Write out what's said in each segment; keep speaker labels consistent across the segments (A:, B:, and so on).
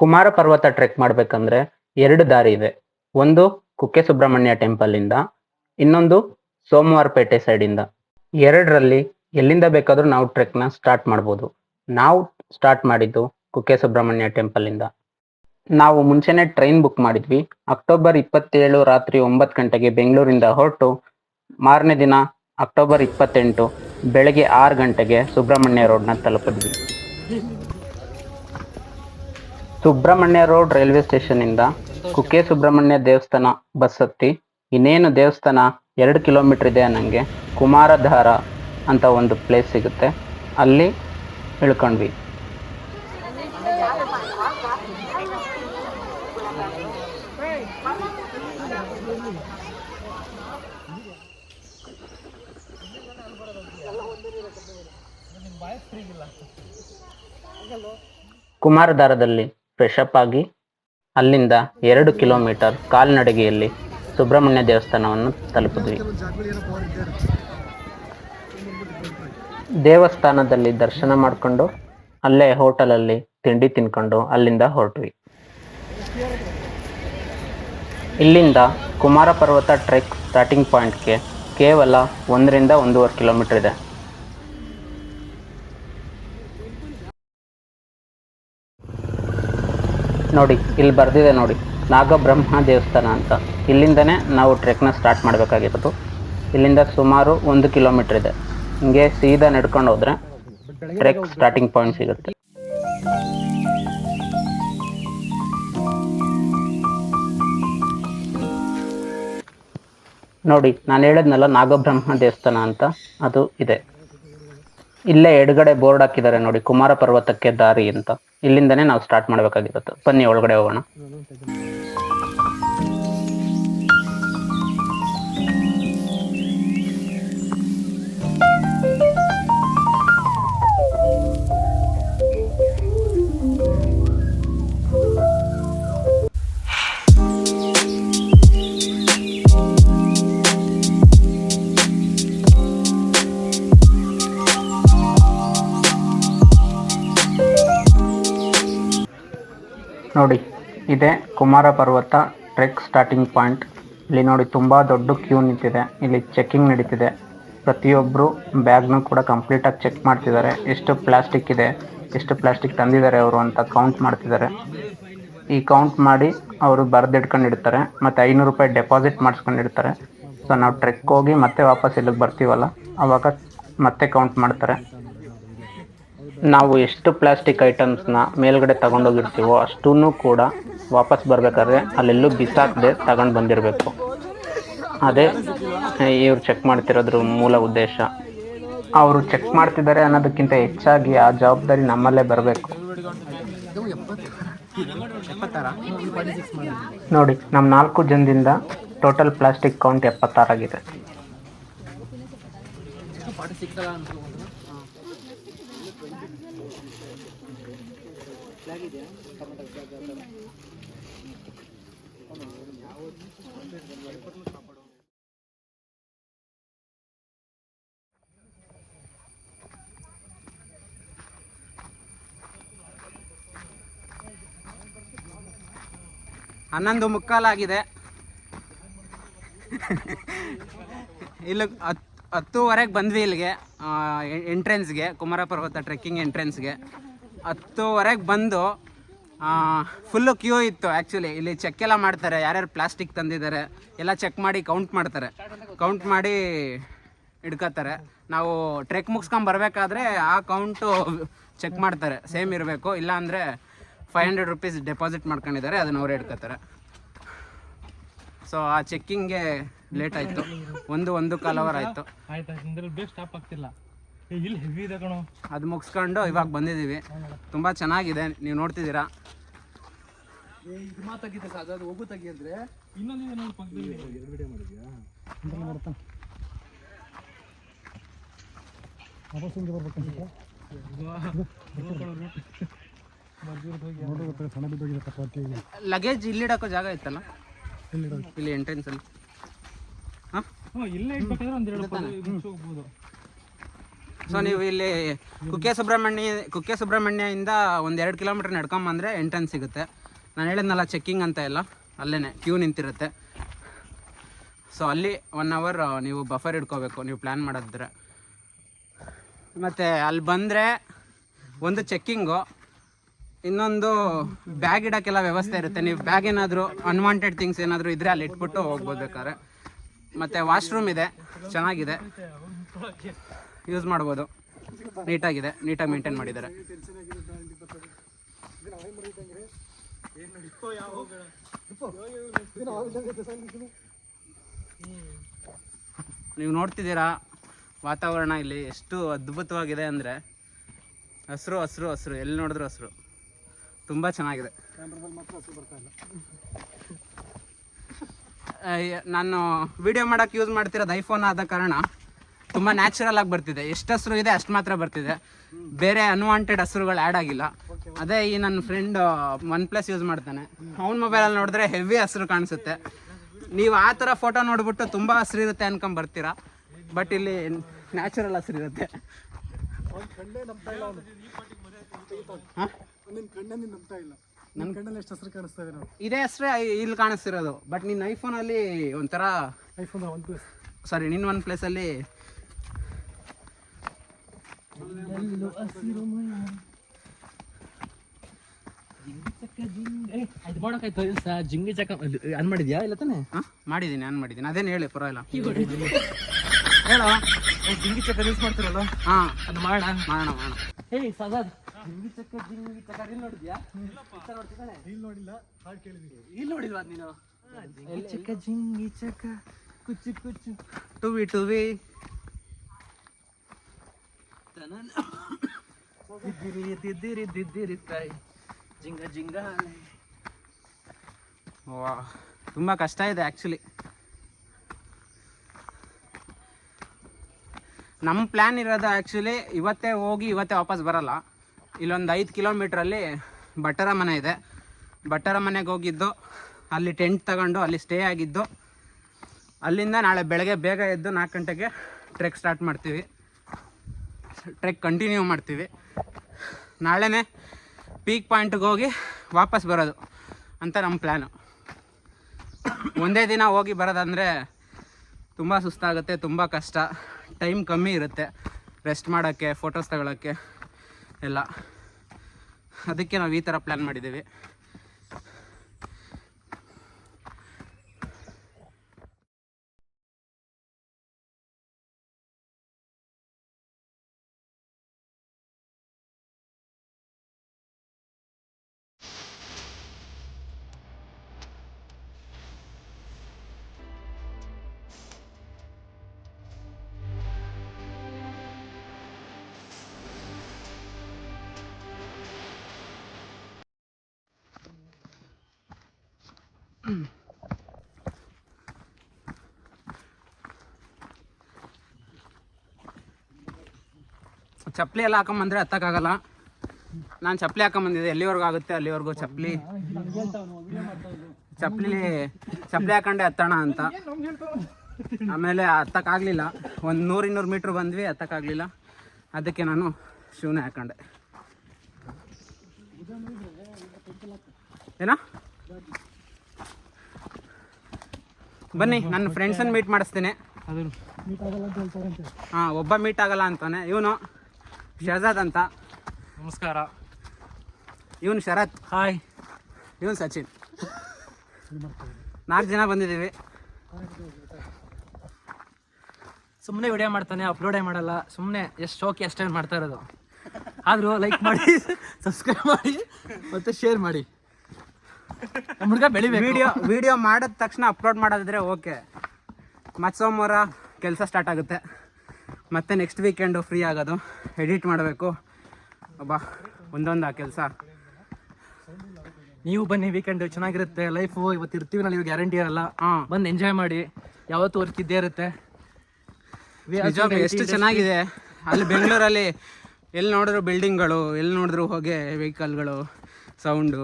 A: ಕುಮಾರ ಪರ್ವತ ಟ್ರೆಕ್ ಮಾಡ್ಬೇಕಂದ್ರೆ ಎರಡು ದಾರಿ ಇದೆ. ಒಂದು ಕುಕ್ಕೆ ಸುಬ್ರಹ್ಮಣ್ಯ ಟೆಂಪಲ್ ಇಂದ, ಇನ್ನೊಂದು ಸೋಮವಾರಪೇಟೆ ಸೈಡ್ ಇಂದ. ಎರಡರಲ್ಲಿ ಎಲ್ಲಿಂದ ಬೇಕಾದ್ರೂ ನಾವು ಟ್ರೆಕ್ನ ಸ್ಟಾರ್ಟ್ ಮಾಡ್ಬೋದು. ನಾವು ಸ್ಟಾರ್ಟ್ ಮಾಡಿದ್ದು ಕುಕ್ಕೆ ಸುಬ್ರಹ್ಮಣ್ಯ ಟೆಂಪಲ್ ಇಂದ. ನಾವು ಮುಂಚೆನೆ ಟ್ರೈನ್ ಬುಕ್ ಮಾಡಿದ್ವಿ. ಅಕ್ಟೋಬರ್ ಇಪ್ಪತ್ತೇಳು ರಾತ್ರಿ ಒಂಬತ್ತು ಗಂಟೆಗೆ ಬೆಂಗಳೂರಿಂದ ಹೊರಟು, ಮಾರನೇ ದಿನ ಅಕ್ಟೋಬರ್ ಇಪ್ಪತ್ತೆಂಟು ಬೆಳಗ್ಗೆ ಆರು ಗಂಟೆಗೆ ಸುಬ್ರಹ್ಮಣ್ಯ ರೋಡ್ನ ತಲುಪಿದ್ವಿ. ಸುಬ್ರಹ್ಮಣ್ಯ ರೋಡ್ ರೈಲ್ವೆ ಸ್ಟೇಷನ್ ಇಂದ ಕುಕ್ಕೆ ಸುಬ್ರಹ್ಮಣ್ಯ ದೇವಸ್ಥಾನ ಬಸ್ ಹತ್ತಿ ಇನ್ನೇನು ದೇವಸ್ಥಾನ ಎರಡು ಕಿಲೋಮೀಟರ್ ಇದೆ ನನಗೆ ಕುಮಾರಧಾರ ಅಂತ ಒಂದು ಪ್ಲೇಸ್ ಸಿಗುತ್ತೆ. ಅಲ್ಲಿ ಇಳ್ಕೊಂಡ್ವಿ. ಕುಮಾರಧಾರದಲ್ಲಿ ಫ್ರೆಶ್ ಅಪ್ ಆಗಿ ಅಲ್ಲಿಂದ ಎರಡು ಕಿಲೋಮೀಟರ್ ಕಾಲ್ನಡಿಗೆಯಲ್ಲಿ ಸುಬ್ರಹ್ಮಣ್ಯ ದೇವಸ್ಥಾನವನ್ನು ತಲುಪಿದ್ವಿ. ದೇವಸ್ಥಾನದಲ್ಲಿ ದರ್ಶನ ಮಾಡಿಕೊಂಡು ಅಲ್ಲೇ ಹೋಟೆಲಲ್ಲಿ ತಿಂಡಿ ತಿನ್ಕೊಂಡು ಅಲ್ಲಿಂದ ಹೊರಟ್ವಿ. ಇಲ್ಲಿಂದ ಕುಮಾರ ಪರ್ವತ ಟ್ರೆಕ್ ಸ್ಟಾರ್ಟಿಂಗ್ ಪಾಯಿಂಟ್ಗೆ ಕೇವಲ ಒಂದರಿಂದ ಒಂದೂವರೆ ಕಿಲೋಮೀಟರ್ ಇದೆ. ನೋಡಿ, ಇಲ್ಲಿ ಬರೆದಿದೆ ನೋಡಿ, ನಾಗಬ್ರಹ್ಮ ದೇವಸ್ಥಾನ ಅಂತ. ಇಲ್ಲಿಂದನೇ ನಾವು ಟ್ರೆಕ್ನ ಸ್ಟಾರ್ಟ್ ಮಾಡಬೇಕಾಗಿರೋದು. ಇಲ್ಲಿಂದ ಸುಮಾರು ಒಂದು ಕಿಲೋಮೀಟರ್ ಇದೆ. ಹಿಂಗೆ ಸೀದಾ ನಡ್ಕೊಂಡು ಹೋದ್ರೆ ಟ್ರೆಕ್ ಸ್ಟಾರ್ಟಿಂಗ್ ಪಾಯಿಂಟ್ ಸಿಗುತ್ತೆ. ನೋಡಿ, ನಾನು ಹೇಳಿದ್ನಲ್ಲ ನಾಗಬ್ರಹ್ಮ ದೇವಸ್ಥಾನ ಅಂತ, ಅದು ಇದೆ. ಇಲ್ಲೇ ಎಡಗಡೆ ಬೋರ್ಡ್ ಹಾಕಿದ್ದಾರೆ ನೋಡಿ, ಕುಮಾರ ಪರ್ವತಕ್ಕೆ ದಾರಿ ಅಂತ. ಇಲ್ಲಿಂದನೇ ನಾವು ಸ್ಟಾರ್ಟ್ ಮಾಡಬೇಕಾಗಿರುತ್ತೆ. ಬನ್ನಿ, ಒಳಗಡೆ ಹೋಗೋಣ. ಇದೆ. ಕುಮಾರ ಪರ್ವತ, ಟ್ರೆಕ್ ಸ್ಟಾರ್ಟಿಂಗ್ ಪಾಯಿಂಟ್ ಇಲ್ಲಿ ನೋಡಿ ತುಂಬಾ ದೊಡ್ಡ ಕ್ಯೂ ನಿಂತಿದೆ. ಇಲ್ಲಿ ಚೆಕಿಂಗ್ ನಡೀತಿದೆ. ಪ್ರತಿಯೊಬ್ಬರು ನ ಕೂಡ ಕಂಪ್ಲೀಟಾಗಿ ಚೆಕ್ ಮಾಡ್ತಿದ್ದಾರೆ. ಎಷ್ಟು ಪ್ಲಾಸ್ಟಿಕ್ ಇದೆ, ಎಷ್ಟು ಪ್ಲಾಸ್ಟಿಕ್ ತಂದಿದ್ದಾರೆ ಅವರು ಅಂತ ಕೌಂಟ್ ಮಾಡ್ತಿದ್ದಾರೆ. ಈ ಕೌಂಟ್ ಮಾಡಿ ಅವರು ಬರೆದಿಟ್ಕೊಂಡಿರ್ತಾರೆ. ಮತ್ತು ಐನೂರು ರೂಪಾಯಿ ಡೆಪಾಸಿಟ್ ಮಾಡಿಸ್ಕೊಂಡಿರ್ತಾರೆ. ಸೊ ನಾವು ಟ್ರೆಕ್ ಹೋಗಿ ಮತ್ತೆ ವಾಪಸ್ ಇಲ್ಲಿಗೆ ಬರ್ತೀವಲ್ಲ? ಆವಾಗ ಮತ್ತೆ ಕೌಂಟ್ ಮಾಡ್ತಾರೆ. ನಾವು ಎಷ್ಟು ಪ್ಲಾಸ್ಟಿಕ್ ಐಟಮ್ಸ್ನ ಮೇಲ್ಗಡೆ ತಗೊಂಡೋಗಿರ್ತೀವೋ ಅಷ್ಟೂ ಕೂಡ ವಾಪಸ್ ಬರಬೇಕಾದ್ರೆ ಅಲ್ಲೆಲ್ಲೂ ಬಿಸಾಕದೆ ತಗೊಂಡು ಬಂದಿರಬೇಕು. ಅದೇ ಇವ್ರು ಚೆಕ್ ಮಾಡ್ತಿರೋದ್ರ ಮೂಲ ಉದ್ದೇಶ. ಅವರು ಚೆಕ್ ಮಾಡ್ತಿದ್ದಾರೆ ಅನ್ನೋದಕ್ಕಿಂತ ಹೆಚ್ಚಾಗಿ ಆ ಜವಾಬ್ದಾರಿ ನಮ್ಮಲ್ಲೇ ಬರಬೇಕು. ನೋಡಿ ನಮ್ಮ ನಾಲ್ಕು ಜನದಿಂದ ಟೋಟಲ್ ಪ್ಲಾಸ್ಟಿಕ್ ಕೌಂಟ್ ಎಪ್ಪತ್ತಾರಾಗಿದೆ.
B: ಹನ್ನೊಂದು ಮುಕ್ಕಾಲಾಗಿದೆ ಇಲ್ಲಿ ಹತ್, ಹತ್ತೂವರೆಗೆ ಬಂದ್ವಿ ಇಲ್ಲಿಗೆ ಎಂಟ್ರೆನ್ಸ್ಗೆ ಕುಮಾರ ಪರ್ವತ ಟ್ರೆಕ್ಕಿಂಗ್ ಎಂಟ್ರೆನ್ಸ್ಗೆ. ಹತ್ತೂವರೆಗೆ ಬಂದು ಫುಲ್ಲು ಕ್ಯೂ ಇತ್ತು ಆ್ಯಕ್ಚುಲಿ ಇಲ್ಲಿ ಚೆಕ್ ಎಲ್ಲ ಮಾಡ್ತಾರೆ, ಯಾರ್ಯಾರು ಪ್ಲಾಸ್ಟಿಕ್ ತಂದಿದ್ದಾರೆ, ಎಲ್ಲ ಚೆಕ್ ಮಾಡಿ ಕೌಂಟ್ ಮಾಡ್ತಾರೆ. ಕೌಂಟ್ ಮಾಡಿ ಹಿಡ್ಕೋತಾರೆ. ನಾವು ಟ್ರೆಕ್ ಮುಗಿಸ್ಕೊಂಬರ್ಬೇಕಾದ್ರೆ ಆ ಕೌಂಟು ಚೆಕ್ ಮಾಡ್ತಾರೆ. ಸೇಮ್ ಇರಬೇಕು. ಇಲ್ಲಾಂದರೆ ಫೈವ್ ಹಂಡ್ರೆಡ್ ರುಪೀಸ್ ಡೆಪಾಸಿಟ್ ಮಾಡ್ಕೊಂಡಿದ್ದಾರೆ ಅದನ್ನ ಅವರೇ ಹಿಡ್ಕೋತಾರೆ ಸೊ ಆ ಚೆಕ್ಕಿಂಗ್ಗೆ ಲೇಟ್ ಆಯಿತು. ಒಂದು ಒಂದು ಕಾಲ್ ಅವರ್ ಆಯಿತು.
C: ಆಯ್ತು ಆಯ್ತು. ಬೇಗ ಸ್ಟಾಪ್ ಆಗ್ತಿಲ್ಲ. ಇಲ್ಲಿ ಹೆವಿ ಇದೆ ಕಣೋ.
B: ಅದು ಮುಗಿಸ್ಕೊಂಡು ಇವಾಗ ಬಂದಿದ್ದೀವಿ. ತುಂಬ ಚೆನ್ನಾಗಿದೆ ನೀವು ನೋಡ್ತಿದ್ದೀರಾ? ಲಗೇಜ್ ಇಲ್ಲಿಡಕ್ಕೋ ಜಾಗ ಇತ್ತಲ್ಲ? ಇಲ್ಲಿ
C: ಎಂಟ್ರೆನ್ಸ್ ಅಲ್ಲಿ.
B: ಸೊ ನೀವು ಇಲ್ಲಿ ಕುಕ್ಕೆ ಸುಬ್ರಹ್ಮಣ್ಯ ಕುಕ್ಕೆ ಸುಬ್ರಹ್ಮಣ್ಯದಿಂದ ಒಂದು ಎರಡು ಕಿಲೋಮೀಟರ್ ನಡ್ಕೊಂಬಂದ್ರೆ ಎಂಟ್ರೆನ್ಸ್ ಸಿಗುತ್ತೆ. ನಾನು ಹೇಳಿದ್ನಲ್ಲ ಚೆಕ್ಕಿಂಗ್ ಅಂತ ಎಲ್ಲ. ಅಲ್ಲೇ ಕ್ಯೂ ನಿಂತಿರುತ್ತೆ. ಸೊ ಅಲ್ಲಿ ಒನ್ ಅವರ್ ನೀವು ಬಫರ್ ಇಟ್ಕೋಬೇಕು ನೀವು ಪ್ಲ್ಯಾನ್ ಮಾಡಿದ್ರೆ ಮತ್ತು ಅಲ್ಲಿ ಬಂದರೆ ಒಂದು ಚೆಕ್ಕಿಂಗು ಇನ್ನೊಂದು ಬ್ಯಾಗ್ ಇಡೋಕ್ಕೆಲ್ಲ ವ್ಯವಸ್ಥೆ ಇರುತ್ತೆ. ನೀವು ಬ್ಯಾಗ್ ಏನಾದರೂ ಅನ್ವಾಂಟೆಡ್ ಥಿಂಗ್ಸ್ ಏನಾದರೂ ಇದ್ದರೆ ಅಲ್ಲಿ ಇಟ್ಬಿಟ್ಟು ಹೋಗ್ಬೋದು ಬೇಕಾದ್ರೆ. ಮತ್ತು ವಾಶ್ರೂಮ್ ಇದೆ. ಚೆನ್ನಾಗಿದೆ. ಯೂಸ್ ಮಾಡ್ಬೋದು. ನೀಟಾಗಿದೆ. ನೀಟಾಗಿ ಮೇಂಟೈನ್ ಮಾಡಿದ್ದಾರೆ. ನೀವು ನೋಡ್ತಿದ್ದೀರಾ, ವಾತಾವರಣ ಇಲ್ಲಿ ಎಷ್ಟು ಅದ್ಭುತವಾಗಿದೆ ಅಂದರೆ ಹಸಿರು ಹಸಿರು ಹಸಿರು. ಎಲ್ಲಿ ನೋಡಿದ್ರು ಹಸಿರು. ತುಂಬ ಚೆನ್ನಾಗಿದೆ. ನಾನು ವಿಡಿಯೋ ಮಾಡೋಕೆ ಯೂಸ್ ಮಾಡ್ತಿರೋದು ಐಫೋನ್ ಆದ ಕಾರಣ ತುಂಬ ನ್ಯಾಚುರಲ್ ಆಗಿ ಬರ್ತಿದೆ. ಎಷ್ಟು ಹಸಿರು ಇದೆ ಅಷ್ಟು ಮಾತ್ರ ಬರ್ತಿದೆ. ಬೇರೆ ಅನ್ವಾಂಟೆಡ್ ಹಸಿರುಗಳು ಆ್ಯಡ್ ಆಗಿಲ್ಲ. ಅದೇ ಈ ನನ್ನ ಫ್ರೆಂಡ್ ಒನ್ ಪ್ಲಸ್ ಯೂಸ್ ಮಾಡ್ತಾನೆ. ಅವ್ನ ಮೊಬೈಲಲ್ಲಿ ನೋಡಿದ್ರೆ ಹೆವಿ ಹಸಿರು ಕಾಣಿಸುತ್ತೆ. ನೀವು ಆ ಥರ ಫೋಟೋ ನೋಡಿಬಿಟ್ಟು ತುಂಬ ಹಸಿರು ಇರುತ್ತೆ ಅನ್ಕೊಂಡು ಬರ್ತೀರಾ? ಬಟ್ ಇಲ್ಲಿ ನ್ಯಾಚುರಲ್ ಹಸಿರು ಇರುತ್ತೆ. ಹಾಂ
C: ನಿನ್ ಕಣ್ಣಲ್ಲಿ ನಂಬ್ತಾ ಇಲ್ಲ. ನನ್ನ ಕಣ್ಣಲ್ಲಿ ಎಷ್ಟು ಹೆಸರು ಕಾಣಿಸ್ತಾ ಇದೆ ನಾವು
B: ಇದೇ ಹೆಸ್ರೆ ಇಲ್ಲಿ ಕಾಣಿಸ್ತಿರೋದು. ಬಟ್ ನಿನ್ನ ಐಫೋನಲ್ಲಿ ಒಂಥರ
C: ಐಫೋನ್ ಒನ್ ಪ್ಲಸ್
B: ಸಾರಿ ನಿನ್ನ ಒನ್ ಪ್ಲೇಸಲ್ಲಿ
C: ಅದು ಮಾಡೋಕ್ಕಾಯ್ತು ಸಹ ಜಿಂಗಿ. ಚಕ ಅನ್ ಮಾಡಿದ್ಯಾ? ಇಲ್ಲ ತಾನೆ?
B: ಹಾಂ? ಮಾಡಿದ್ದೀನಿ ನಾನು ಮಾಡಿದ್ದೀನಿ ಅದೇನು ಹೇಳಿ ಪರವಾಗಿಲ್ಲ.
C: ಹೇಳೋ? ಜಿಂಗಿ ಚಕ ಯೂಸ್ ಮಾಡ್ತಿರಲ್ಲ
B: ಹಾ.
C: ಅದು ಮಾಡೋಣ.
B: ಮಾಡೋಣ ಮಾಡೋಣ.
C: ಹೇ ಸದಾದ್ ಜಿಂಗಿ ಚಕ್ಕ ಜಿಂಗಿ ಚಕ್ಕ ರೀಲ್ ನೋಡಿದ್ಯಾ? ರೀಲ್ ನೋಡಿಲ್ಲ ಹಾಡು ಕೇಳಿದೀನಿ ಇಲ್ಲಿ ನೋಡಿಲ್ವಾ ನೀನು? ಜಿಂಗಿ ಚಕ್ಕ ಜಿಂಗಿ ಚಕ್ಕ ಕುಚ್ಚು ಕುಚ್ಚು.
B: ಟುವಿ ಟುವಿ.
C: ದಿದ್ದಿರಿ ದಿದ್ದಿರಿ ದಿದ್ದಿರಿ ತಾಯಿ. ಜಿಂಗ ಜಿಂಗ.
B: ವಾ. ತುಂಬ ಕಷ್ಟ ಇದೆ ಆ್ಯಕ್ಚುಲಿ ನಮ್ಮ ಪ್ಲ್ಯಾನ್ ಇರೋದು ಆ್ಯಕ್ಚುಲಿ ಇವತ್ತೇ ಹೋಗಿ ಇವತ್ತೇ ವಾಪಸ್ ಬರಲ್ಲ. ಇಲ್ಲೊಂದು ಐದು ಕಿಲೋಮೀಟ್ರಲ್ಲಿ ಭಟ್ಟರ ಮನೆ ಇದೆ. ಭಟ್ಟರ ಮನೆಗೆ ಹೋಗಿದ್ದು, ಅಲ್ಲಿ ಟೆಂಟ್ ತಗೊಂಡು ಅಲ್ಲಿ ಸ್ಟೇ ಆಗಿದ್ದು. ಅಲ್ಲಿಂದ ನಾಳೆ ಬೆಳಗ್ಗೆ ಬೇಗ ಎದ್ದು ನಾಲ್ಕು ಗಂಟೆಗೆ ಟ್ರೆಕ್ ಸ್ಟಾರ್ಟ್ ಮಾಡ್ತೀವಿ. ಟ್ರೆಕ್ ಕಂಟಿನ್ಯೂ ಮಾಡ್ತೀವಿ. ನಾಳೆನೇ ಪೀಕ್ ಪಾಯಿಂಟ್ಗೆ ಹೋಗಿ ವಾಪಸ್ ಬರೋದು ಅಂತ ನಮ್ಮ ಪ್ಲ್ಯಾನು ಒಂದೇ ದಿನ ಹೋಗಿ ಬರೋದಂದರೆ ತುಂಬ ಸುಸ್ತಾಗುತ್ತೆ, ತುಂಬ ಕಷ್ಟ. ಟೈಮ್ ಕಮ್ಮಿ ಇರುತ್ತೆ. ರೆಸ್ಟ್ ಮಾಡೋಕ್ಕೆ ಫೋಟೋಸ್ ತಗೊಳ್ಳೋಕ್ಕೆ ಎಲ್ಲ. ಅದಕ್ಕೆ ನಾವು ಈ ಥರ ಪ್ಲ್ಯಾನ್ ಮಾಡಿದ್ದೀವಿ. ಚಪ್ಪಲಿ ಎಲ್ಲ ಹಾಕೊಂಬಂದ್ರೆ ಹತ್ತಕ್ಕಾಗಲ್ಲ. ನಾನು ಚಪ್ಪಲಿ ಹಾಕೊಂಬಂದಿದ್ದೆ ಎಲ್ಲಿವರೆಗೂ ಆಗುತ್ತೆ? ಅಲ್ಲಿವರೆಗೂ ಚಪ್ಪಲಿ. ಚಪ್ಪಲಿ ಚಪ್ಪಲಿ ಹಾಕೊಂಡೆ ಹತ್ತೋಣ ಅಂತ. ಆಮೇಲೆ ಹತ್ತಕ್ಕಾಗಲಿಲ್ಲ. ಒಂದು ನೂರು ಇನ್ನೂರು ಮೀಟ್ರ್ ಬಂದ್ವಿ, ಹತ್ತಕ್ಕಾಗಲಿಲ್ಲ. ಅದಕ್ಕೆ ನಾನು ಶೂನೇ ಹಾಕೊಂಡೆ. ಏನಾ? ಬನ್ನಿ ನನ್ನ ಫ್ರೆಂಡ್ಸನ್ನು ಮೀಟ್ ಮಾಡಿಸ್ತೀನಿ.
C: ಅದು ಮೀಟ್ ಆಗಲ್ಲ ಅಂತ ಹೇಳ್ತಾರಂತೆ
B: ಹಾಂ ಒಬ್ಬ ಮೀಟ್ ಆಗಲ್ಲ ಅಂತಾನೆ. ಇವನು ಶಹಜಾದ್ ಅಂತ.
C: ನಮಸ್ಕಾರ.
B: ಇವನು ಶರತ್.
C: ಹಾಯ್
B: ಇವನು ಸಚಿನ್. ನಾಲ್ಕು ಜನ ಬಂದಿದ್ದೀವಿ.
C: ಸುಮ್ಮನೆ ವಿಡಿಯೋ ಮಾಡ್ತಾನೆ ಅಪ್ಲೋಡೇ ಮಾಡಲ್ಲ. ಸುಮ್ಮನೆ ಎಷ್ಟು ಶೋಕಿ ಅಷ್ಟೇ ಮಾಡ್ತಾ ಇರೋದು. ಆದರೂ ಲೈಕ್ ಮಾಡಿ ಸಬ್ಸ್ಕ್ರೈಬ್ ಮಾಡಿ ಮತ್ತು ಶೇರ್ ಮಾಡಿ. ನಮ್ಮ ಹುಡುಗ ಬೆಳಿಬೇಕು.
B: ವಿಡಿಯೋ ವಿಡಿಯೋ ಮಾಡಿದ ತಕ್ಷಣ ಅಪ್ಲೋಡ್ ಮಾಡೋದಿದ್ರೆ ಓಕೆ ಮತ್ತೆ ಸೋಮವಾರ ಕೆಲಸ ಸ್ಟಾರ್ಟ್ ಆಗುತ್ತೆ. ಮತ್ತೆ ನೆಕ್ಸ್ಟ್ ವೀಕೆಂಡು ಫ್ರೀ ಆಗೋದು. ಎಡಿಟ್ ಮಾಡಬೇಕು. ಒಬ್ಬ ಒಂದೊಂದು ಆ ಕೆಲಸ.
C: ನೀವು ಬನ್ನಿ ವೀಕೆಂಡ್ ಚೆನ್ನಾಗಿರುತ್ತೆ. ಲೈಫು ಇವತ್ತು ಇರ್ತೀವಿ ನಾವು ಗ್ಯಾರಂಟಿ ಇರಲ್ಲ.
B: ಹಾಂ.
C: ಬಂದು ಎಂಜಾಯ್ ಮಾಡಿ. ಯಾವತ್ತು ವರ್ಕ್ ಇದ್ದೇ ಇರುತ್ತೆ.
B: ಎಷ್ಟು ಚೆನ್ನಾಗಿದೆ. ಅಲ್ಲಿ ಬೆಂಗಳೂರಲ್ಲಿ ಎಲ್ಲಿ ನೋಡಿದ್ರು ಬಿಲ್ಡಿಂಗ್ಗಳು ಎಲ್ಲಿ ನೋಡಿದ್ರು ಹೋಗೆ ವೆಹಿಕಲ್ಗಳು ಸೌಂಡು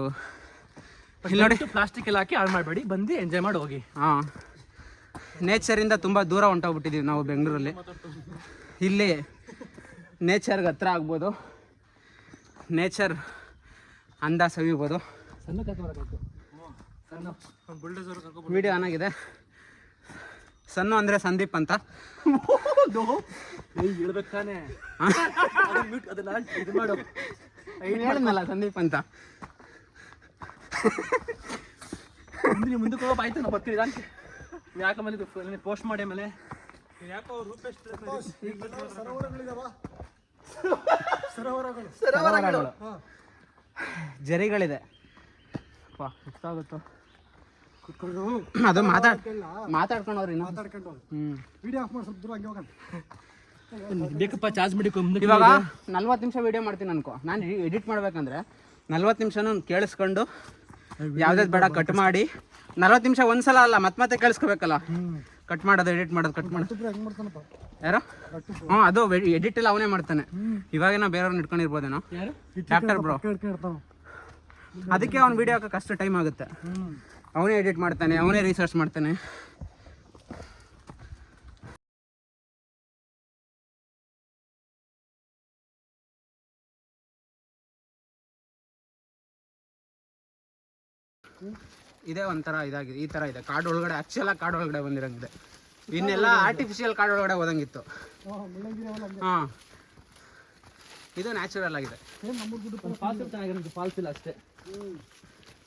B: ಇಲ್ಲಿ ನೋಡಿ.
C: ಪ್ಲಾಸ್ಟಿಕ್ ಎಲ್ಲ ಹಾಕಿ ಹಾಳು ಮಾಡಬೇಡಿ. ಬಂದು ಎಂಜಾಯ್ ಮಾಡಿ ಹೋಗಿ.
B: ಹಾಂ. ನೇಚರಿಂದ ತುಂಬ ದೂರ ಹೊಂಟೋಗ್ಬಿಟ್ಟಿದ್ದೀವಿ ನಾವು ಬೆಂಗಳೂರಲ್ಲಿ. ಇಲ್ಲಿ ನೇಚರ್ಗೆ ಹತ್ರ ಆಗ್ಬೋದು. ನೇಚರ್ ಅಂದ ಸವಿಬೋದು.
C: ಸಣ್ಣ ಸಣ್ಣ.
B: ವಿಡಿಯೋ ಆನಾಗಿದೆ ಸನ್ನು ಅಂದರೆ ಸಂದೀಪ್ ಅಂತ. ಹೇಳ್ಬೇಕಾನೆ ಸಂದೀಪ್
C: ತಾನೇ ನೀವು ಮುಂದಕ್ಕೆ ಹೋಗೋ ಆಯ್ತು ನಾವು ಬರ್ತೀವಿ ಇದಕ್ಕೆ ಯಾಕೆ ನೀವು ಪೋಸ್ಟ್ ಮಾಡಿ ಆಮೇಲೆ? ಸರೋವರಗಳು.
B: ಜರಿಗಳಿದೆ. ವಾ ಎಷ್ಟಾಗುತ್ತೋ ಅದು ಮಾತಾಡ್ ಮಾತಾಡ್ಕೊಂಡವ್ರಿ ಇನ್ನು. ಹ್ಮ್.
D: ವಿಡಿಯೋ ಆಫ್ ಮಾಡಿ ಸ್ವಲ್ಪ ದೂರ ಹಂಗೆ ಹೋಗೋಣ.
C: ಬೇಕಪ್ಪ ಚಾರ್ಜ್ ಮಾಡಿ ಮುಂದಕ್ಕೆ
B: ಇವಾಗ ನಲ್ವತ್ತು ನಿಮಿಷ ವಿಡಿಯೋ ಮಾಡ್ತೀನಿ ಅನ್ಕೋ. ನಾನು ಎಡಿಟ್ ಮಾಡ್ಬೇಕಂದ್ರೆ ನಲ್ವತ್ತು ನಿಮಿಷನೂ ಕೇಳಿಸ್ಕೊಂಡು ಯಾವ್ದಾದ್ ಬೇಡ ಕಟ್ ಮಾಡಿ. ನಲ್ವತ್ತು ನಿಮಿಷ ಒಂದ್ಸಲ ಅಲ್ಲ ಮತ್ತೆ ಮತ್ತೆ ಕೇಳಿಸ್ಕೋಬೇಕಲ್ಲ. ಕಟ್ ಮಾಡೋದು ಎಡಿಟ್ ಮಾಡೋದು ಕಟ್ ಮಾಡೋದು. ಯಾರು? ಹ್ಞೂ ಅದು ಎಡಿಟ್ ಎಲ್ಲ ಅವನೇ ಮಾಡ್ತಾನೆ. ಇವಾಗೇನೋ ಬೇರೆಯವ್ರನ್ನ ಇಟ್ಕೊಂಡಿರ್ಬೋದೇನೋ? ಡಾಕ್ಟರ್ ಬ್ರೋ ಅದಕ್ಕೆ ಅವ್ನ ವಿಡಿಯೋ ಹಾಕಕ್ಕೆ ಅಷ್ಟು ಟೈಮ್ ಆಗುತ್ತೆ. ಅವನೇ ಎಡಿಟ್ ಮಾಡ್ತಾನೆ ಅವನೇ ರಿಸರ್ಚ್ ಮಾಡ್ತಾನೆ. ಇದೇ ಒಂಥರ ಇದಾಗಿದೆ. ಈ ಥರ ಇದೆ. ಕಾಡು ಒಳಗಡೆ ಆ್ಯಕ್ಚುಲಾಗಿ ಕಾಡು ಒಳಗಡೆ ಬಂದಿರಂಗಿದೆ. ಇನ್ನೆಲ್ಲ ಆರ್ಟಿಫಿಷಿಯಲ್ ಕಾಡು ಒಳಗಡೆ ಹೋದಂಗಿತ್ತು. ಹಾಂ. ಇದು ನ್ಯಾಚುರಲ್ ಆಗಿದೆ.
C: ಫಾಲ್ಸ್ ಚೆನ್ನಾಗಿರುತ್ತೆ ಫಾಲ್ಸ್ ಇಲ್ಲ ಅಷ್ಟೇ.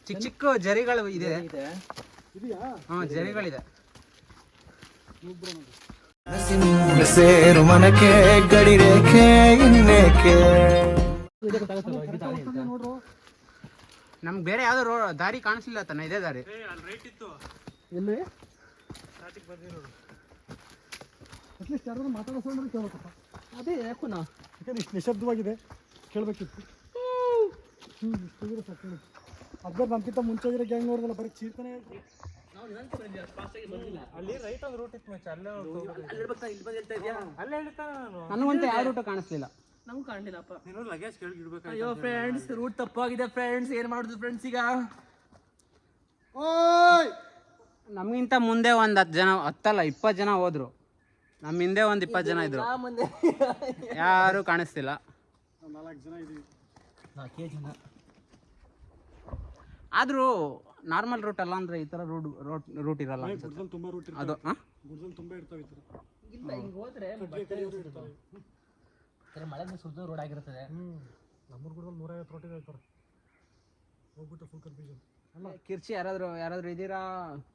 B: ಚಿಕ್ಕ ಚಿಕ್ಕ ಜರಿಗಳು ಇದೆ. ಹಾಂ ಜರಿಗಳಿದೆ.
E: ಸೇರು ಮನಕ್ಕೆ ಗಡಿ ರೇಖೆ ಇನ್ನೇಕೆ
C: ಇದೆ ಗೊತ್ತಾಗುತ್ತಲ್ವ ಇದು ದಾರಿ ಅಂತ
D: ನೋಡ್ರು
B: ನಮ್ಗೆ ಬೇರೆ ಯಾವ್ದು ರೋ ದಾರಿ ಕಾಣಿಸ್ಲಿಲ್ಲ ತಾನೆ ಇದೇ ದಾರಿ.
C: ಎಲ್ಲಿ?
D: ಅಟ್ಲೀಸ್ಟ್ ಯಾರಾದ್ರೂ ಮಾತಾಡೋ ಸೌಂಡ್ ಕೇಳ್ಬೇಕಪ್ಪ.
C: ಅದೇ ಯಾಕೋ ನಾ
D: ಯಾಕಂದ್ರೆ ಇಷ್ಟು ನಿಶಬ್ದವಾಗಿದೆ ಕೇಳಬೇಕಿತ್ತು. ಹ್ಞೂ ಇಷ್ಟು ಇದ್ರೆ ಸಾಕು ಅದ್ರ ನಮ್ಗಿಂತ ಮುಂಚೆ ಇರೋ ಗ್ಯಾಂಗ್ ನೋಡಿದಲ್ಲ ಬರೀ ಚೀರ್ತಾನೆ
B: ನನಗಂತ ಯಾವ ರೂಟ್ ಕಾಣಿಸ್ಲಿಲ್ಲ.
C: ನಮ್ಗೆ ಕಾಣಲಿಲ್ಲಪ್ಪ. ಅಯ್ಯೋ ಫ್ರೆಂಡ್ಸ್ ರೂಟ್ ತಪ್ಪಾಗಿದೆ ಫ್ರೆಂಡ್ಸ್ ಏನು ಮಾಡುದು ಫ್ರೆಂಡ್ಸ್ ಈಗ?
D: ಓಯ್!
B: ನಮಗಿಂತ ಮುಂದೆ ಒಂದು ಹತ್ತು ಜನ ಹತ್ತಲ್ಲ ಇಪ್ಪತ್ತು ಜನ ಹೋದ್ರು. ನಮ್ಮ ಹಿಂದೆ ಒಂದು ಇಪ್ಪತ್ತು ಜನ ಇದ್ರು.
C: ಮುಂದೆ
B: ಯಾರು ಕಾಣಿಸ್ತಿಲ್ಲ.
D: ನಾಲ್ಕು ಜನ ಇದೀವಿ.
C: ನಾಲ್ಕೇ ಜನ.
B: ಆದರೂ ನಾರ್ಮಲ್ ರೂಟ್ ಅಲ್ಲ ಅಂದ್ರೆ ಈ ಥರ ರೂಟ್ ರೂಟ್ ರೂಟ್ ಇರಲ್ಲ ಅನ್ಸುತ್ತೆ.
D: ತುಂಬ ರೂಟ್
B: ಅದು ಹಾಂ
D: ತುಂಬ ಇರ್ತಾವೆ ಈ ಥರ
C: ಇಲ್ಲ ಹಿಂಗ್ ಹೋದ್ರೆ ಮಳೆ ಸುದ್ದು ರೋಡ್ ಆಗಿರ್ತದೆ.
D: ಹ್ಞೂ ನಮ್ಮೂರು ಗುಡ್ದಲ್ಲಿ ನೂರೈವತ್ತು ರೋಟಿಗೆ ಹೇಳ್ತಾರೆ ಹೋಗ್ಬಿಟ್ಟು ಫುಲ್ ಕನ್ಫ್ಯೂಷನ್ ಅಲ್ಲ.
B: ಕಿರ್ಚಿ ಯಾರಾದರೂ ಯಾರಾದರೂ ಇದ್ದೀರಾ?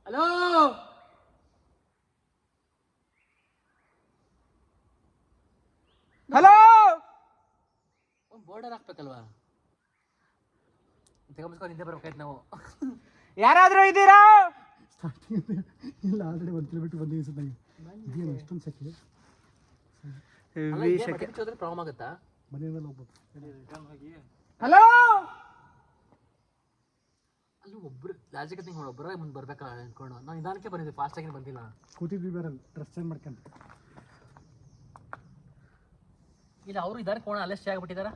C: ಹಲೋ
B: ಹಲೋ
C: ಒಂದು ಬೋರ್ಡರ್ ಹಾಕ್ಬೇಕಲ್ವಾ? ತೆಗೊಂಬಿಸ್ಕೊಂಡು ಹಿಂದೆ ಬರ್ಬೇಕಾಯ್ತು ನಾವು.
B: ಯಾರಾದರೂ ಇದ್ದೀರಾ?
D: ಇಲ್ಲ ಆಲ್ರೆಡಿ ಒಂದು ಕಿಲೋಮೀಟ್ರ್ ಬಂದಿದ್ದೀನಿ ಸರ್ ಇದೇನು ಇಷ್ಟೊಂದು ಸೆಕೆ
C: ಪ್ರಾಬ್ಲಮ್ ಆಗುತ್ತಾ?
D: ಮನೆ ಮೇಲೆ ಹೋಗ್ಬೋದು
B: ಹಲೋ
C: ಅಲ್ಲಿ ಒಬ್ರು ಲಾಜಿಕ್ ತಿಂಗ್ ಒಬ್ಬರ ಮುಂದೆ ಬರ್ಬೇಕಲ್ಲ ಅನ್ಕೊಂಡು. ನಾವು ನಿಧಾನಕ್ಕೆ ಬಂದಿದ್ದೆ ಫಾಸ್ಟ್ ಆಗಿ ಬಂದಿಲ್ಲ.
D: ಕೂತಿದ್ವಿ ಬೇರೆ ಡ್ರೆಸ್ ಚೇಂಜ್ ಮಾಡ್ಕೊಂಡು?
C: ಇಲ್ಲ ಅವರು ಇದಾರೆ ಕೋಣ ಅಲ್ಲೇ ಸ್ಟೇ ಆಗ್ಬಿಟ್ಟಿದಾರ?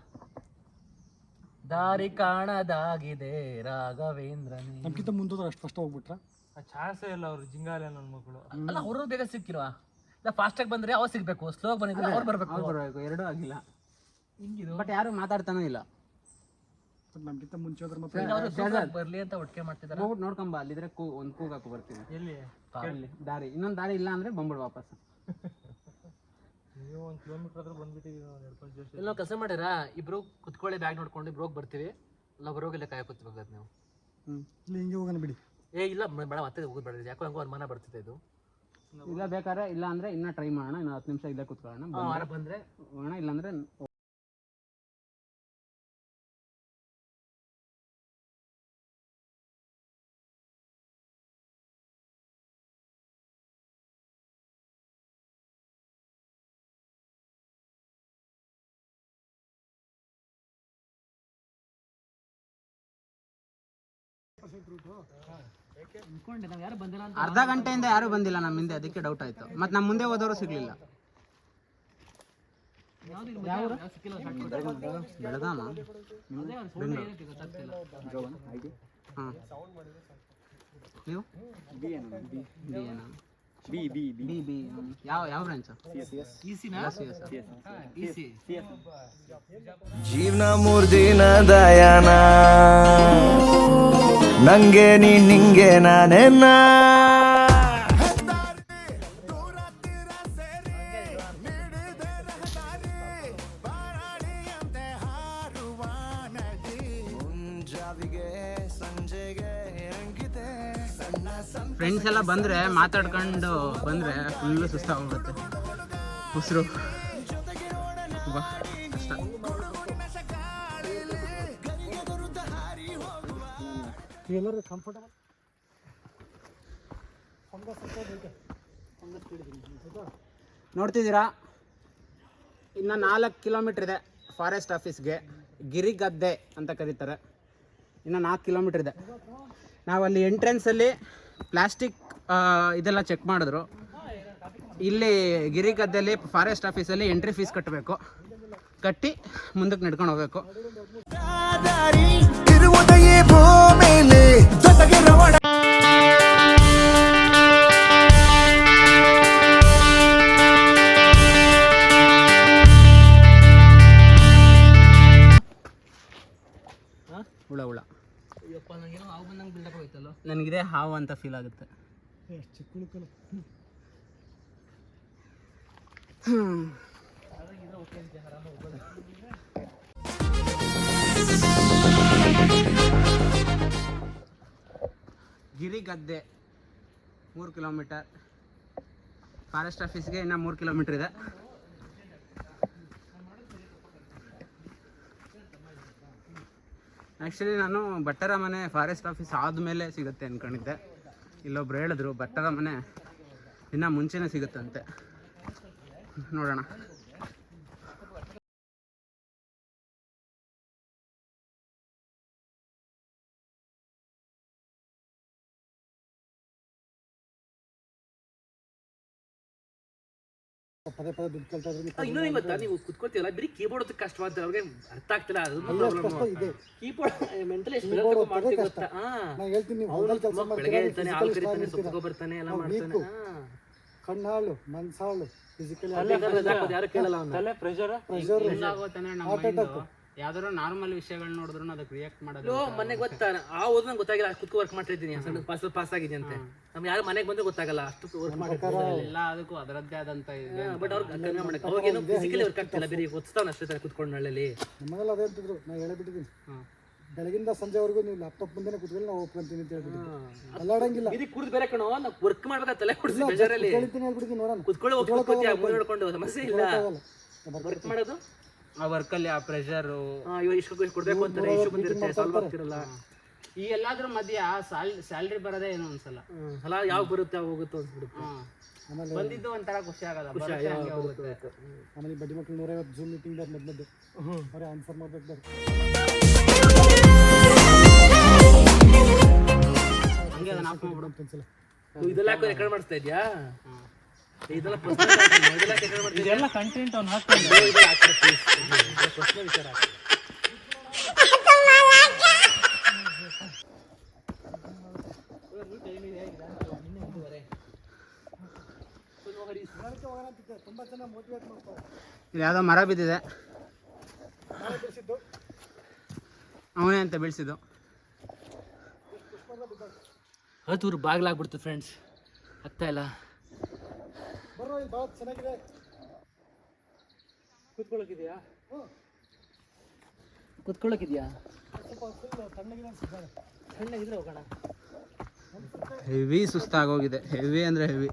C: ದಾರಿ ಕಾಣದಾಗಿದೆ ರಾಘವೇಂದ್ರನೇ.
D: ನಮ್ಗಿಂತ ಮುಂದೋದ್ರೆ ಅಷ್ಟು ಫಸ್ಟ್ ಹೋಗ್ಬಿಟ್ರ?
F: ಚಾನ್ಸೇ ಇಲ್ಲ ಅವ್ರು ಜಿಂಗಾಲೆ ನನ್ನ ಮಕ್ಕಳು.
C: ಅಲ್ಲ ಅವರು ಬೇಗ ಸಿಕ್ಕಿಲ್ವಾ? ಇಲ್ಲ ಫಾಸ್ಟ್ ಆಗಿ ಬಂದ್ರೆ ಅವ್ರು ಸಿಗ್ಬೇಕು ಸ್ಲೋ ಬಂದಿದ್ರೆ ಅವ್ರು ಬರ್ಬೇಕು
B: ಅವ್ರು ಬರಬೇಕು ಎರಡೂ ಆಗಿಲ್ಲ.
C: ಹಿಂಗಿದು.
B: ಬಟ್ ಯಾರು ಮಾತಾಡ್ತಾನೂ ಇಲ್ಲ.
D: ನಮ್ಗಿಂತ ಮುಂಚೆ ಹೋದ್ರೆ ಮತ್ತೆ
C: ಬರ್ಲಿ ಅಂತ ಒಟ್ಟಿಗೆ ಮಾಡ್ತಿದ್ದಾರೆ
B: ಹೋಗ್ಬಿಟ್ಟು ನೋಡ್ಕೊಂಬ ಅಲ್ಲಿದ್ರೆ ಕೂ ಒಂದು ಕೂಗಾಕು ಬರ್ತೀನಿ.
F: ಎಲ್ಲಿ?
B: ದಾರಿ. ಇನ್ನೊಂದು ದಾರಿ ಇಲ್ಲ ಅಂದ್ರೆ ಬಂದ್ಬಿಡು ವಾಪಸ್.
F: ನೀವು ಒಂದು ಕಿಲೋಮೀಟರ್ ಹತ್ರ ಬಂದ್ಬಿಟ್ಟಿದ್ದೀವಿ ನಾವು ನಡ್ಕೊಂಡು ಜಸ್ಟ್
C: ಇಲ್ಲ ಕೆಲಸ ಮಾಡಿರಾ ಇಬ್ರು ಕುತ್ಕೊಳ್ಳಿ ಬ್ಯಾಗ್ ನೋಡ್ಕೊಂಡು ಇಬ್ರು ಹೋಗಿ ಬರ್ತೀವಿ. ಇಲ್ಲ ಬರೋಗಿಲ್ಲ ಕಾಯ್ ಕೂತ್ಬೇಕಾದ್ ನೀವು.
B: ಹ್ಞೂ
D: ಇಲ್ಲಿ ಹಿಂಗೆ ಹೋಗೋಣ ಬಿಡಿ.
C: ಏ ಇಲ್ಲ ಮ- ಬೇಡ ಮತ್ತೆ ಹೋಗೋದು ಬೇಡ. ಯಾಕೋ ಹಂಗೋ ಅನುಮಾನ ಬರ್ತಿದೆ ಇದು.
B: ಇಲ್ಲ ಬೇಕಾದ್ರೆ ಇಲ್ಲ ಅಂದ್ರೆ ಇನ್ನ ಟ್ರೈ ಮಾಡೋಣ. ಇನ್ನ ಹತ್ತು ನಿಮಿಷ ಇಲ್ಲೇ ಕುತ್ಕೊಳ್ಳೋಣ.
C: ಬಂದ್ರೆ
B: ಹೋಗೋಣ ಇಲ್ಲಾಂದ್ರೆ ಅರ್ಧ ಗಂಟೆಯಿಂದ ಯಾರು ಬಂದಿಲ್ಲ ನಮ್ಮ ಹಿಂದೆ ಅದಕ್ಕೆ ಡೌಟ್ ಆಯ್ತು. ಮತ್ತೆ ನಮ್ಮ ಮುಂದೆ ಹೋದವರು ಸಿಗ್ಲಿಲ್ಲ. ಬೆಳಗಾಮ
C: ಅದೇ ಅವ್ರ sound ಏನಕ್ಕೆ ಗೊತ್ತಾಗ್ತಿಲ್ಲ
B: ಹಾಂ. ನೀವು? ಬಿ ಏನಾ ಬಿ. ಬಿ ಬಿ ಯಾವ ಯಾವ ಬ್ರಾಂಚ್
C: ಈಸಿನಾ ಈಸಿ
E: ಜೀವನ ಮೂರ್ ದಿನ ದಯಾನ. ನಂಗೆ ನೀ ನಿಂಗೆ ನಾನೇನ? ಮುಂಜಾವಿಗೆ ಸಂಜೆಗೆ ಹೆಂಗಿದೆ ಸಣ್ಣ ಸಣ್ಣ
B: ಫ್ರೆಂಡ್ಸ್ ಎಲ್ಲ ಬಂದರೆ ಮಾತಾಡ್ಕೊಂಡು ಬಂದ್ರೆ ಫುಲ್ ಸುಸ್ತಾಗೋಗುತ್ತೆ ಉಸಿರು.
D: ಎಲ್ಲರೂ ಕಂಫರ್ಟಬಲ್
B: ನೋಡ್ತಿದ್ದೀರಾ? ಇನ್ನು ನಾಲ್ಕು ಕಿಲೋಮೀಟ್ರ್ ಇದೆ ಫಾರೆಸ್ಟ್ ಆಫೀಸ್ಗೆ ಗಿರಿಗದ್ದೆ ಅಂತ ಕರೀತಾರೆ. ಇನ್ನು ನಾಲ್ಕು ಕಿಲೋಮೀಟ್ರ್ ಇದೆ. ನಾವು ಅಲ್ಲಿ ಎಂಟ್ರೆನ್ಸಲ್ಲಿ ಪ್ಲಾಸ್ಟಿಕ್ ಇದೆಲ್ಲ ಚೆಕ್ ಮಾಡಿದ್ರು. ಇಲ್ಲಿ ಗಿರಿಗದ್ದೆಯಲ್ಲಿ ಫಾರೆಸ್ಟ್ ಆಫೀಸಲ್ಲಿ ಎಂಟ್ರಿ ಫೀಸ್ ಕಟ್ಟಬೇಕು ಕಟ್ಟಿ ಮುಂದಕ್ಕೆ ನಡ್ಕೊಂಡು ಹೋಗ್ಬೇಕು.
E: ದಾರಿ ಇರುವುದೇ ಜೊತೆಗೆ ರವಣ
B: ಹುಳ ಹುಳ.
C: ಅಯ್ಯಪ್ಪ ನನಗೇನೋ ಹಾವು ಬಂದಂಗೆ
B: ನನಗಿದೆ ಹಾವು ಅಂತ ಫೀಲ್ ಆಗುತ್ತೆ.
D: ಎಷ್ಟು
B: ಗಿರಿಗದ್ದೆ. ಮೂರು ಕಿಲೋಮೀಟರ್. ಫಾರೆಸ್ಟ್ ಆಫೀಸ್ಗೆ ಇನ್ನೂ ಮೂರು ಕಿಲೋಮೀಟ್ರ್ ಇದೆ. ಆ್ಯಕ್ಚುಲಿ ನಾನು ಬಟ್ಟರ ಮನೆ ಫಾರೆಸ್ಟ್ ಆಫೀಸ್ ಆದಮೇಲೆ ಸಿಗುತ್ತೆ ಅಂದ್ಕೊಂಡಿದ್ದೆ ಇಲ್ಲೊಬ್ರು ಹೇಳಿದ್ರು ಬಟ್ಟರ ಮನೆ ಇನ್ನು ಮುಂಚೆನೇ ಸಿಗುತ್ತಂತೆ ನೋಡೋಣ.
D: ಪದೇ ಪದೇ ದುಡ್ಡು ಕೇಳ್ತಾ ಇದ್ರೆ
C: ಇನ್ನೂ ಗೊತ್ತಾ ನೀವು ಕುತ್ಕೊತೀವಲ್ಲ ಬರೀ ಕೀಬೋರ್ಡ್ ಅದಕ್ಕೆ ಕಷ್ಟ ಮಾಡ್ತಾರೆ ಅವ್ರಿಗೆ ಅರ್ಥ ಆಗ್ತಿಲ್ಲ ಅದು
D: ಕಷ್ಟ ಇದೆ.
C: ಕೀಬೋರ್ಡ್ ಮೆಂಟಲಿ ಮಾಡ್ತೀವಿ ಗೊತ್ತಾ? ಹಾ
D: ನಾನು ಹೇಳ್ತೀನಿ ನೀವು
C: ಅವ್ನು
D: ಕೆಲಸ
C: ಬೆಳಗ್ಗೆ
D: ಮಾಡ್ತೀರಾ
C: ಇರ್ತಾನೆ ಹಾಲು ಕರಿತಾನೆ ಸೊಪ್ಪು ತಗೊಬರ್ತಾನೆ ಎಲ್ಲ ಮಾಡ್ತಾನೆ ಕಣ್ಣಾಳು
D: ಕಣ್ಣು ಹಾಳು ಮನ್ಸು ಹಾಳು ಫಿಸಿಕಲಿ
C: ಯಾರು ಕೇಳಲ್ಲ
F: ತಲೆ ಪ್ರೆಷರ್
D: ಪ್ರೆಷರ್
B: ನಮ್ಮ ಮೈಂಡು ಯಾವ್ದಾದ್ರು ನಾರ್ಮಲ್ ವಿಷಯಗಳು ನೋಡಿದ್ರು ಅದಕ್ಕೆ ರಿಯಾಕ್ಟ್ ಮಾಡೋದು
C: ಮನೆ ಗೊತ್ತಾ? ಆ ಓದ್ ನಂಗೆ ಗೊತ್ತಾಗಿಲ್ಲ ಕುತ್ಕೊ ವರ್ಕ್ ಮಾಡ್ತಿದ್ದೀನಿ ಸಣ್ಣ ಪಾಸ್ ಪಾಸ್ ಆಗಿದೆ ಅಂತೆ ನಮ್ಗೆ ಯಾರು ಮನೆಗೆ ಬಂದ್ರೆ ಗೊತ್ತಾಗಲ್ಲ ಅಷ್ಟು ವರ್ಕ್ ಮಾಡ್ತಾರೆ
B: ಎಲ್ಲ ಅದಕ್ಕೂ ಅದರದ್ದೇ ಆದಂತ ಇದೆ
C: ಬಟ್ ಅವ್ರಿಗೆ ಕಡಿಮೆ ಮಾಡಕ್ಕೆ ಅವಾಗೇನು ಫಿಸಿಕಲಿ ವರ್ಕ್ ಆಗ್ತಿಲ್ಲ ಬೇರೆ ಓದಿಸ್ತಾವನ ಅಷ್ಟೇ ತರ ಕುತ್ಕೊಂಡು ನಳ್ಳಲ್ಲಿ
D: ನಮ್ಮನೆಲ್ಲ ಅದೇ ಅಂತಿದ್ರು ನಾ ಹೇಳಿಬಿಟ್ಟಿದ್ದೀನಿ ಬೆಳಗಿಂದ ಸಂಜೆವರೆಗೂ ನೀವು ಲ್ಯಾಪ್ಟಾಪ್ ಮುಂದೆನೇ ಕುತ್ಕೊಂಡು ನಾವು ಒಪ್ಕೊಂತೀನಿ ಅಂತ ಹೇಳ್ಬಿಟ್ಟು ಅಲ್ಲಾಡಂಗಿಲ್ಲ.
C: ಇದು ಕುಡಿದು ಬೇರೆ ಕಣೋ ನಾವು ವರ್ಕ್ ಮಾಡ್ಬೇಕಾ ತಲೆ ಕುಡಿಸಿ ಬೇಜಾರಲ್ಲಿ?
D: ಹೇಳ್ತೀನಿ ಹೇಳ್ಬಿಟ್ಟಿದ್ದೀನಿ ನೋಡೋಣ.
C: ಕುತ್ಕೊಳ್ಳಿ ಮುಂದೆ ನೋಡ್ಕೊಂಡು ಸಮಸ್ಯೆ ಇಲ್ಲ. ವರ್ಕ್ ಮಾಡೋದು?
B: ಆ ವರ್ಕಲ್ಲಿ ಆ ಪ್ರೆಷರು
C: ಇವಾಗ ಇಷ್ಟು ಇಷ್ಟು ಕೊಡ್ಬೇಕು ಅಂತಾರೆ ಬಂದಿರುತ್ತೆ ಸಾಲ್ವ್ ಆಗ್ತಿರಲ್ಲ.
B: ಈ ಎಲ್ಲಾದ್ರ ಮಧ್ಯ ಸಾಲ್ ಸ್ಯಾಲ್ರಿ ಬರೋದೇ ಏನೋ ಅನ್ಸಲ್ಲ
C: ಸಲ ಯಾವ ಯಾವಾಗ ಬರುತ್ತೆ ಹೋಗುತ್ತೋ ಅನ್ಸ್ಬಿಡುತ್ತೆ.
B: ಬಂದಿದ್ದು ಒಂಥರ ಖುಷಿ ಆಗಲ್ಲ ಖುಷಿ
D: ಆಮೇಲೆ ಬಡ್ಡಿ ಮಕ್ಕಳು ನೂರೈವತ್ತು ಜೂಮ್ ಮೀಟಿಂಗ್ ಬರ್ದು ಮದ್ದು ಅವ್ರೇ ಆನ್ಸರ್ ಮಾಡ್ಬೇಕು ಬರ್ರಿ
B: ಹಂಗೆ ಅದನ್ನ ಆಫ್ ಮಾಡ್ಬಿಡು.
C: ಇದೆಲ್ಲ ರೆಕಾರ್ಡ್ ಮಾಡಿಸ್ತಾ ಇದ್ಯಾ? ಇದೆಲ್ಲ
F: ಕಂಟೆಂಟ್ ಅವ್ನು ಹಾಕ್ತಾನೆ.
C: ವಿಚಾರ
B: ಇಲ್ಲಿ ಯಾವ್ದೋ ಮರ ಬಿದ್ದಿದೆ. ಅವನೇ ಅಂತ ಬೆಳೆಸಿದ್ದು.
C: ಅದು ಬಾಗ್ಲಾಗ್ಬಿಡ್ತು ಫ್ರೆಂಡ್ಸ್ ಆಗ್ತಾ ಇಲ್ಲ
D: ಭಾಳ ಚೆನ್ನಾಗಿದೆ.
C: ಕುತ್ಕೊಳ್ಳೋಕಿದ್ಯಾ ಕುತ್ಕೊಳ್ಳೋಕಿದ್ಯಾ
D: ಸ್ವಲ್ಪ ಫುಲ್ ತಣ್ಣಗಿದೆ ಅನ್ಸುತ್ತೆ
C: ಸಣ್ಣಗಿದ್ರೆ ಹೋಗೋಣ.
B: ಹೆವಿ ಸುಸ್ತಾಗೋಗಿದೆ. ಹೆವಿ ಅಂದ್ರೆ ಹೆವಿ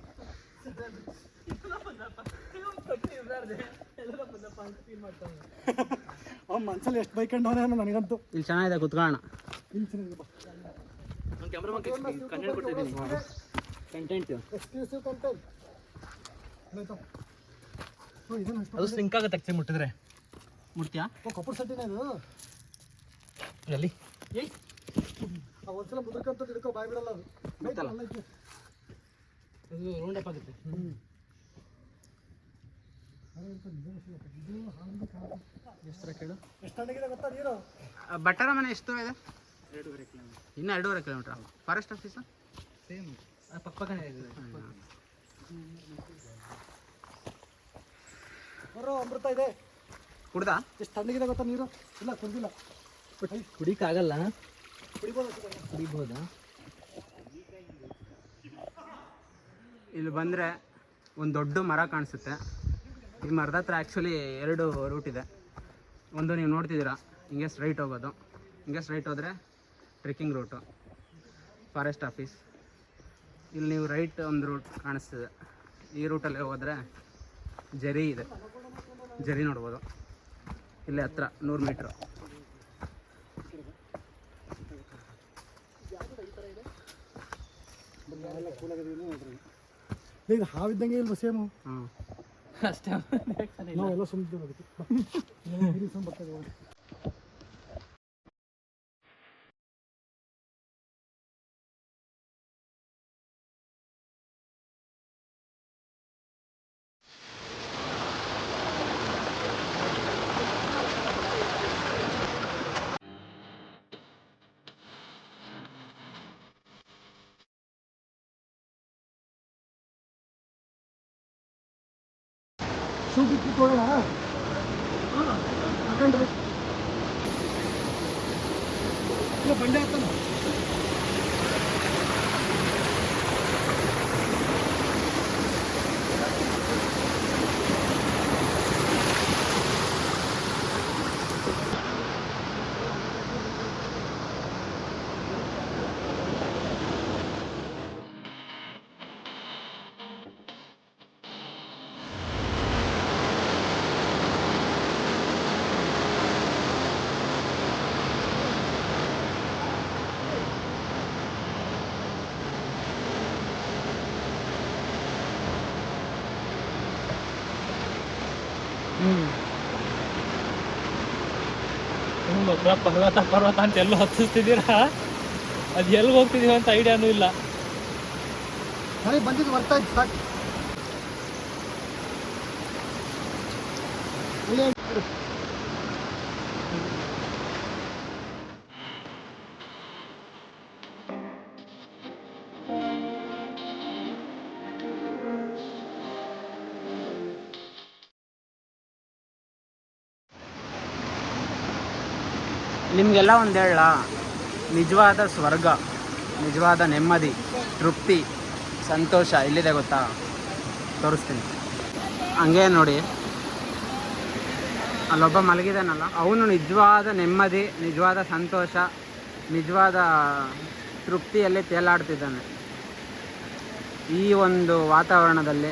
D: ಅವ್ನ ಮನ್ಸಲ್ಲಿ ಎಷ್ಟು ಬೈಕೊಂಡವನೇ ನನಗಂತೂ.
B: ಇಲ್ಲಿ ಚೆನ್ನಾಗಿದೆ ಕುತ್ಕೊಳ್ಳೋಣ.
D: ಇಲ್ಲಿ ಚೆನ್ನಾಗಿದೆ
C: ಕಂಟೆಂಟ್
D: ಎಕ್ಸ್ಕ್ಲೂಸಿವ್ ಕಂಟೆಂಟ್ ಆಯ್ತಾ ಓ ಇದನ್ನು ಅಷ್ಟು
C: ಅದು ಸಿಂಕ್ ಆಗುತ್ತೆ ಆಕ್ಚುಲಿ ಮುಟ್ಟಿದ್ರೆ.
B: ಮುಟ್ತೀಯಾ?
D: ಓ ಕಪ್ಪು ಸಟ್ಟಿನೇ ಇದು
C: ಎಲ್ಲಿ?
D: ಆ ಒಂದ್ಸಲ ಮುದ್ರಕಂತ ಹಿಡ್ಕೊ ಬಾಯ್ ಬಿಡಲ್ಲ ಅದು.
B: ಗೊತ್ತಲ್ಲ.
C: ಅದು ರೌಂಡ್ ಅಪ್ ಆಗುತ್ತೆ.
B: ಎಷ್ಟು ಕೇಳು
D: ಎಷ್ಟು ತಣ್ಣಗಿದೆ ಗೊತ್ತಾ ನೀರು?
B: ಬಟ್ಟರ ಮನೆ ಎಷ್ಟು ದೂರ ಇದೆ? ಇನ್ನು ಎರಡೂವರೆ ಕಿಲೋಮೀಟರ್ ಫಾರೆಸ್ಟ್ ಆಫೀಸು
C: ಸೇಮ್ ಪಕ್ಕ ಪಕ್ಕನೇ ಇದೆ.
D: ಬರೋ ಅಮೃತ ಇದೆ.
B: ಕುಡ್ದ?
D: ಎಷ್ಟು ತಣ್ಣಗಿದೆ ಗೊತ್ತಾ ನೀರು? ಇಲ್ಲ. ಕುಡಿಬೋದಾ
B: ಇಲ್ಲಿ ಬಂದರೆ ಒಂದು ದೊಡ್ಡ ಮರ ಕಾಣಿಸುತ್ತೆ. ಈ ಮರದ ಹತ್ರ ಆ್ಯಕ್ಚುಲಿ ಎರಡು ರೂಟ್ ಇದೆ. ಒಂದು ನೀವು ನೋಡ್ತಿದ್ದೀರಾ ಹಿಂಗೆ ಸ್ಟ್ರೈಟ್ ಹೋಗೋದು. ಹಿಂಗೆ ಸ್ಟ್ರೈಟ್ ಹೋದರೆ ಟ್ರೆಕ್ಕಿಂಗ್ ರೂಟು ಫಾರೆಸ್ಟ್ ಆಫೀಸ್ ಇಲ್ಲಿ ನೀವು ರೈಟ್ ಒಂದು ರೂಟ್ ಕಾಣಿಸ್ತಿದೆ. ಈ ರೂಟಲ್ಲಿ ಹೋದರೆ ಜರಿ ಇದೆ. ಜರಿ ನೋಡ್ಬೋದು. ಇಲ್ಲೇ ಹತ್ರ ನೂರು ಮೀಟ್ರ್.
D: ಈಗ ಹಾವಿದ್ದಂಗೆ ಇಲ್ಲ ಸೇಮು?
B: ಹಾಂ
C: ಅಷ್ಟೇ
D: ನಾವೆಲ್ಲ ಸುಮ್ಮನೆ ಅದಕ್ಕೆ ನೀರು ಸುಮ್ನೆ ಬರ್ತಾ ಇದೆ.
F: ಒಬ್ಬರ ಪರ್ವತ ಪರ್ವತ ಅಂತ ಎಲ್ಲೋ ಹತ್ತಿಸ್ತಿದ್ದೀರಾ? ಅದು ಎಲ್ಲಿ ಹೋಗ್ತಿದೀವಿ ಅಂತ ಐಡಿಯಾನೂ ಇಲ್ಲ.
D: ಸರಿ, ಬಂದಿದ್ದು ಬರ್ತಾ ಇತ್ತು
B: ನಿಮಗೆಲ್ಲ ಒಂದು ಹೇಳ. ನಿಜವಾದ ಸ್ವರ್ಗ, ನಿಜವಾದ ನೆಮ್ಮದಿ, ತೃಪ್ತಿ, ಸಂತೋಷ ಎಲ್ಲಿದೆ ಗೊತ್ತಾ? ತೋರಿಸ್ತೀನಿ. ಹಂಗೆ ನೋಡಿ. ಅಲ್ಲೊಬ್ಬ ಮಲಗಿದಾನಲ್ಲ, ಅವನು ನಿಜವಾದ ನೆಮ್ಮದಿ, ನಿಜವಾದ ಸಂತೋಷ, ನಿಜವಾದ ತೃಪ್ತಿಯಲ್ಲಿ ತೇಲಾಡ್ತಿದ್ದಾನೆ. ಈ ಒಂದು ವಾತಾವರಣದಲ್ಲಿ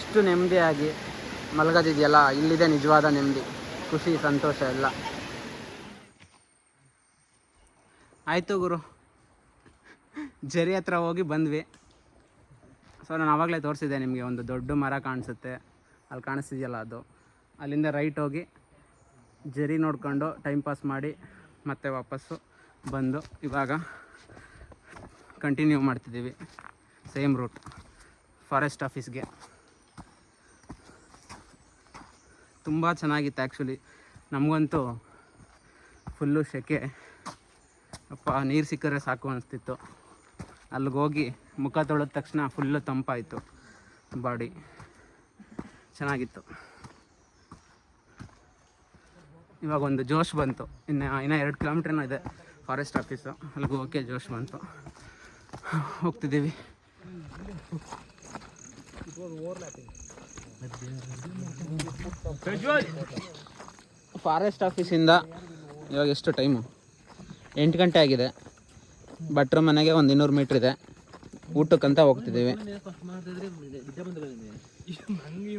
B: ಇಷ್ಟು ನೆಮ್ಮದಿಯಾಗಿ ಮಲಗೋದಿದೆಯಲ್ಲ, ಇಲ್ಲಿದೆ ನಿಜವಾದ ನೆಮ್ಮದಿ, ಖುಷಿ, ಸಂತೋಷ ಎಲ್ಲ. ಆಯಿತು ಗುರು. ಜರಿ ಹತ್ರ ಹೋಗಿ ಬಂದ್ವಿ. ಸೊ ನಾನು ಆವಾಗಲೇ ತೋರಿಸಿದ್ದೆ ನಿಮಗೆ ಒಂದು ದೊಡ್ಡ ಮರ ಕಾಣಿಸುತ್ತೆ. ಅಲ್ಲಿ ಕಾಣಿಸ್ತಿದೆಯಲ್ಲ ಅದು. ಅಲ್ಲಿಂದ ರೈಟ್ ಹೋಗಿ ಜರಿ ನೋಡಿಕೊಂಡು ಟೈಮ್ ಪಾಸ್ ಮಾಡಿ ಮತ್ತೆ ವಾಪಸ್ಸು ಬಂದು ಇವಾಗ ಕಂಟಿನ್ಯೂ ಮಾಡ್ತಿದ್ದೀವಿ. ಸೇಮ್ ರೂಟ್ ಫಾರೆಸ್ಟ್ ಆಫೀಸ್ಗೆ ತುಂಬ ಚೆನ್ನಾಗಿತ್ತು ಆ್ಯಕ್ಚುಲಿ ನಮಗಂತೂ ಫುಲ್ಲು ಸೆಕೆ ಅಪ್ಪ ನೀರು ಸಿಕ್ಕರೆ ಸಾಕು ಅನಿಸ್ತಿತ್ತು. ಅಲ್ಲಿಗೆ ಹೋಗಿ ಮುಖ ತೊಳೆದ ತಕ್ಷಣ ಫುಲ್ಲು ತಂಪಾಯಿತು. ಬಾಡಿ ಚೆನ್ನಾಗಿತ್ತು. ಇವಾಗ ಒಂದು ಜೋಶ್ ಬಂತು. ಇನ್ನು ಇನ್ನೂ ಎರಡು ಕಿಲೋಮೀಟ್ರೇನೋ ಇದೆ ಫಾರೆಸ್ಟ್ ಆಫೀಸು ಅಲ್ಲಿಗೆ ಓಕೆ ಜೋಶ್ ಬಂತು. ಹೋಗ್ತಿದ್ದೀವಿ. ಫಾರೆಸ್ಟ್ ಆಫೀಸಿಂದ ಇವಾಗ ಎಷ್ಟು ಟೈಮು ಎಂಟು ಗಂಟೆ ಆಗಿದೆ. ಭಟ್ರ ಮನೆಗೆ ಒಂದು ಇನ್ನೂರು ಮೀಟ್ರ್ ಇದೆ. ಊಟಕ್ಕಂತ ಹೋಗ್ತಿದ್ದೀವಿ.